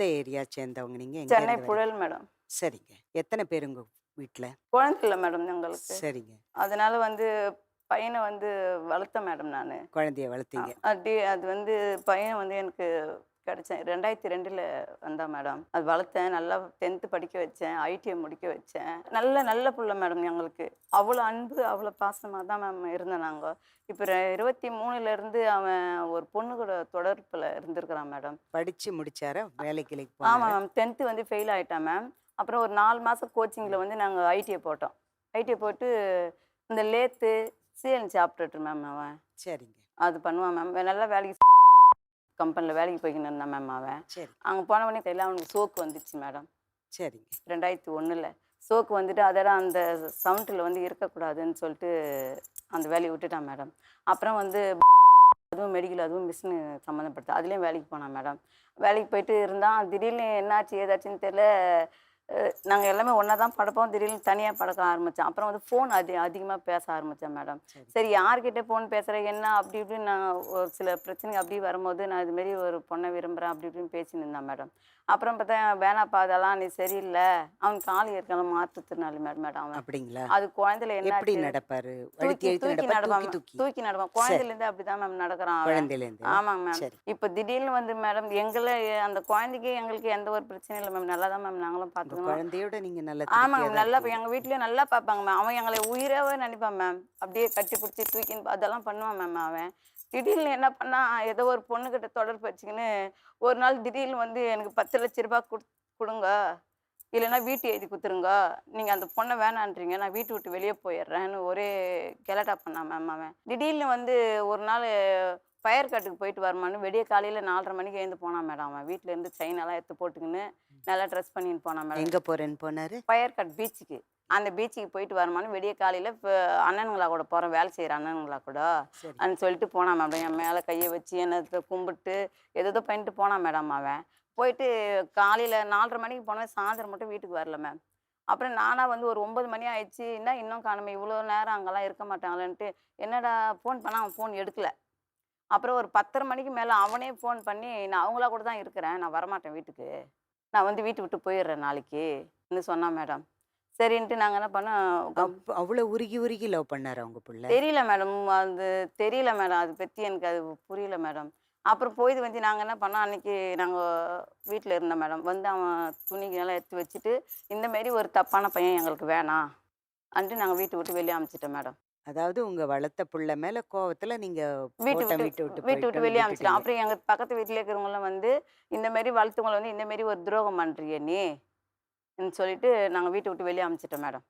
எந்த ஏரியா சேர்ந்தவங்க நீங்க? சென்னை? புழல் மேடம். சரிங்க. எத்தனை பேர் உங்க வீட்ல? குழந்தை இல்லை மேடம் எங்களுக்கு. சரிங்க. அதனால வந்து பையனை வந்து வளர்த்தேன் மேடம் நான். குழந்தைய வளர்த்தீங்க. அப்படி அது வந்து பையன் வந்து எனக்கு கிடைச்சேன். ரெண்டாயிரத்தி ரெண்டில் வந்தான் மேடம் அது வளர்த்தேன். நல்லா டென்த்து படிக்க வச்சேன். ஐடிஐ முடிக்க வச்சேன். நல்ல நல்ல புள்ள மேடம் எங்களுக்கு. அவ்வளோ அன்பு அவ்வளோ பாசமாக தான் மேம் இருந்தோம் நாங்கள் இப்போ இருபத்தி மூணுலேருந்து அவன் ஒரு பொண்ணு கூட தொடர்பில் இருந்திருக்கிறான் மேடம் படிச்சு முடிச்சாரா வேலைக்கு ஆமாம் மேம் டென்த்து வந்து ஃபெயில் ஆகிட்டான் மேம் அப்புறம் ஒரு நாலு மாதம் கோச்சிங்கில் வந்து நாங்கள் ஐடிஐ போட்டோம். ஐடிஐ போட்டு இந்த லேத்து சிஎன்சி ஆப்ரேட்டர் மேம் அவன். சரிங்க. அது பண்ணுவான் மேம் நல்லா வேலைக்கு கம்பெனியில் வேலைக்கு போய்க்கின்னு இருந்தான் மேம் அவன். சரி. அங்கே போன உடனே தெரியல அவனுக்கு சோக்கு வந்துச்சு மேடம் சரிங்க. ரெண்டாயிரத்தி ஒன்றில் சோக்கு வந்துட்டு அதோட அந்த சவுண்டில் வந்து இருக்கக்கூடாதுன்னு சொல்லிட்டு அந்த வேலையை விட்டுட்டான் மேடம் அப்புறம் வந்து அதுவும் மெடிக்கல் அதுவும் மிஷினு சம்மந்தப்படுத்து. அதுலேயும் வேலைக்கு போனான் மேடம் வேலைக்கு போயிட்டு இருந்தான். திடீர்னு என்னாச்சு ஏதாச்சுன்னு தெரியல. நாங்கள் எல்லாமே ஒன்றா தான் படுப்போம். திடீர்னு தனியாக படக்க ஆரம்பித்தேன் அப்புறம் வந்து ஃபோன் அதி அதிகமாக பேச ஆரம்பித்தேன் மேடம் சரி. யார்கிட்ட ஃபோன் பேசுகிறேன் என்ன அப்படி இப்படின்னு நான் ஒரு சில பிரச்சனைங்க அப்படி வரும்போது நான் இதுமாரி ஒரு பொண்ணை விரும்புகிறேன் அப்படி இப்படின்னு பேசின்னு இருந்தேன் மேடம் அப்புறம் பார்த்தா வேணாப்பா அதெல்லாம் நீ சரியில்லை. அவனுக்கு கால் ஏற்கனவே மாற்றுத்திறனாளி மேடம் மேடம் அவன். அப்படிங்களா? அது குழந்தையில எப்படி என்ன நடப்பாரு? தூக்கி அழுத்தி தூக்கி நடப்பா? நடப்பான் தூக்கி. நடப்பான். குழந்தையிலேருந்து அப்படிதான் மேம் நடக்கிறான் அவன். குழந்தையில இருந்து ஆமாங்க மேம் இப்போ திடீர்னு வந்து மேடம் எங்களை அந்த குழந்தைக்கு எங்களுக்கு எந்த ஒரு பிரச்சனையும் இல்லை மேம் நல்லா தான் மேம் நாங்களும் பார்த்துக்கணும் குழந்தையோட நீங்க நல்ல ஆமாங்க நல்லா. எங்கள் வீட்லேயும் நல்லா பார்ப்பாங்க மேம் அவன் எங்களை உயிராகவே நினைப்பான் மேம் அப்படியே கட்டி பிடிச்சி தூக்கின்னு அதெல்லாம் பண்ணுவான் மேம் அவன். திடீர்னு என்ன பண்ணா ஏதோ ஒரு பொண்ணுக்கிட்ட தொடர்பு வச்சுக்கின்னு ஒரு நாள் திடீர்னு வந்து எனக்கு பத்து லட்ச ரூபாய் கொடு கொடுங்க. இல்லைன்னா வீட்டு எழுதி கொடுத்துருங்க. நீங்கள் அந்த பொண்ணை வேணான்றீங்க. நான் வீட்டு விட்டு வெளியே போயிடுறேன்னு ஒரே கெலட்டா பண்ணான் மேம் அவன். திடீர்னு வந்து ஒரு நாள் ஃபயர் கட்டுக்கு போயிட்டு வரமான்னு விடிய காலையில் நாலரை மணிக்கு எழுந்து போனான் மேடம் அவன். வீட்டில் இருந்து செயினெல்லாம் எடுத்து போட்டுக்கின்னு நல்லா ட்ரெஸ் பண்ணின்னு போனான் மேடம் எங்க போறேன்னு போனாரு? ஃபயர் கட் பீச்சுக்கு அந்த பீச்சுக்கு போயிட்டு வரமான்னு விடிய காலையில் இப்போ அண்ணனுங்களா கூட போகிறோம் வேலை செய்கிற அண்ணனுங்களா கூட. அப்படின்னு சொல்லிட்டு போனான் மேடம் என் மேலே கையை வச்சு என்னத்தை கும்பிட்டு ஏதோ பண்ணிட்டு போனான் மேடம் அவன். போயிட்டு காலையில் நாலரை மணிக்கு போனவன் சாயந்தரம் மட்டும் வீட்டுக்கு வரல மேம். அப்புறம் நானாக வந்து ஒரு ஒன்பது மணி ஆயிடுச்சு. என்ன இன்னும் காணுமே இவ்வளோ நேரம் அங்கெல்லாம் இருக்க மாட்டாங்களேன்ட்டு என்னடா ஃபோன் பண்ணால் அவன் ஃபோன் எடுக்கல. அப்புறம் ஒரு பத்தரை மணிக்கு மேலே அவனே ஃபோன் பண்ணி நான் அவங்களா கூட தான் இருக்கிறேன் நான் வரமாட்டேன் வீட்டுக்கு. நான் வந்து வீட்டு விட்டு போயிடுறேன் நாளைக்கு ன்னு சொன்னான் மேடம் சரின்ட்டு நாங்கள் என்ன பண்ணோம் அவ்- அவ்வளவு உருகி உருகி லவ் பண்ணாரு அவங்க புள்ள? தெரியல மேடம் அது தெரியல மேடம் அது பற்றி எனக்கு அது புரியல மேடம் அப்புறம் போயிது வந்து நாங்கள் என்ன பண்ணோம் அன்னைக்கு நாங்கள் வீட்டில் இருந்தோம் மேடம் வந்து அவன் துணிக்கெல்லாம் எடுத்து வச்சுட்டு இந்த மாரி ஒரு தப்பான பையன் எங்களுக்கு வேணாம். அன்ட்டு நாங்கள் வீட்டை விட்டு வெளியே அனுப்பிச்சிட்டோம் மேடம் அதாவது உங்க வளர்த்த புள்ள மேல கோவத்துல நீங்க வீட்டு போட்ட விட்டு வீட்டு விட்டு வீட்டு வெளியே அனுப்பிச்சிட்டோம் விட்டுட்டீங்க. அப்புறம் எங்கள் பக்கத்து வீட்டில் இருக்கிறவங்களாம் வந்து இந்த மாரி வளர்த்தவங்கள வந்து இந்த மாரி ஒரு துரோகம் பண்ணுறிய நீ? ன்னு சொல்லிட்டு நாங்கள் வீட்டை விட்டு வெளியே அனுப்பிச்சிட்டோம் மேடம்.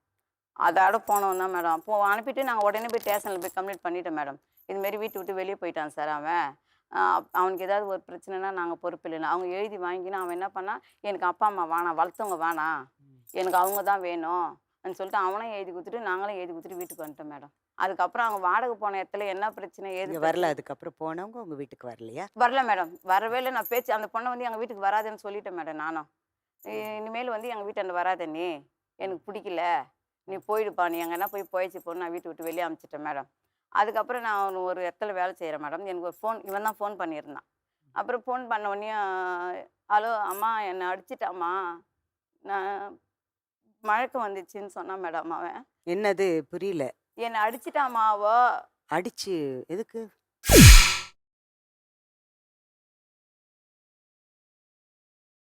அதோட போனோம் தான் மேடம். போ அனுப்பிட்டு நாங்கள் உடனே போய் ஸ்டேஷனில் போய் கம்ப்ளீட் பண்ணிட்டோம் மேடம். இதுமாரி வீட்டை விட்டு வெளியே போயிட்டான் சார் அவன். ஆஹ் அவனுக்கு ஏதாவது ஒரு பிரச்சனைனா நாங்கள் பொறுப்பு இல்லைன்னு. அவங்க எழுதி வாங்கினா அவன் என்ன பண்ணான் எனக்கு அப்பா அம்மா வேணாம் வளர்த்தவங்க வேணாம். எனக்கு அவங்க தான் வேணும். சொல்லிட்டு அவனும் எழுதி கொடுத்துட்டு நாங்களும் எழுதி கொடுத்துட்டு வீட்டுக்கு வந்துட்டோம் மேடம். அதுக்கப்புறம் அவங்க வாடகை போன இடத்துல என்ன பிரச்சனை ஏது வரல. அதுக்கப்புறம் போனவங்க உங்க வீட்டுக்கு வரலையா? வரல மேடம். வரவே இல்லை. நான் பேச்சு அந்த பொண்ணை வந்து எங்கள் வீட்டுக்கு வராதுன்னு சொல்லிட்டேன் மேடம் நானும். இனிமேல் வந்து எங்கள் வீட்டாண்ட வராத நீ. எனக்கு பிடிக்கல. நீ போயிடுப்பா. நீ எங்கன்னா போய் போயிடுச்சு போன்னு நான் வீட்டை விட்டு வெளியே அனுப்பிச்சிட்டேன் மேடம். அதுக்கப்புறம் நான் ஒரு இடத்துல வேலை செய்கிறேன் மேடம். எனக்கு ஒரு ஃபோன் இவன் தான் ஃபோன் பண்ணியிருந்தான். அப்புறம் ஃபோன் பண்ண உடனே ஹலோ அம்மா என்னை அடிச்சிட்டாம்மா. நான் மழக்கம் வந்துச்சுன்னு சொன்னான் மேடம் அவன். என்னது? புரியல. என்னை அடிச்சிட்டாம்மா அவ அடிச்சு எதுக்கு?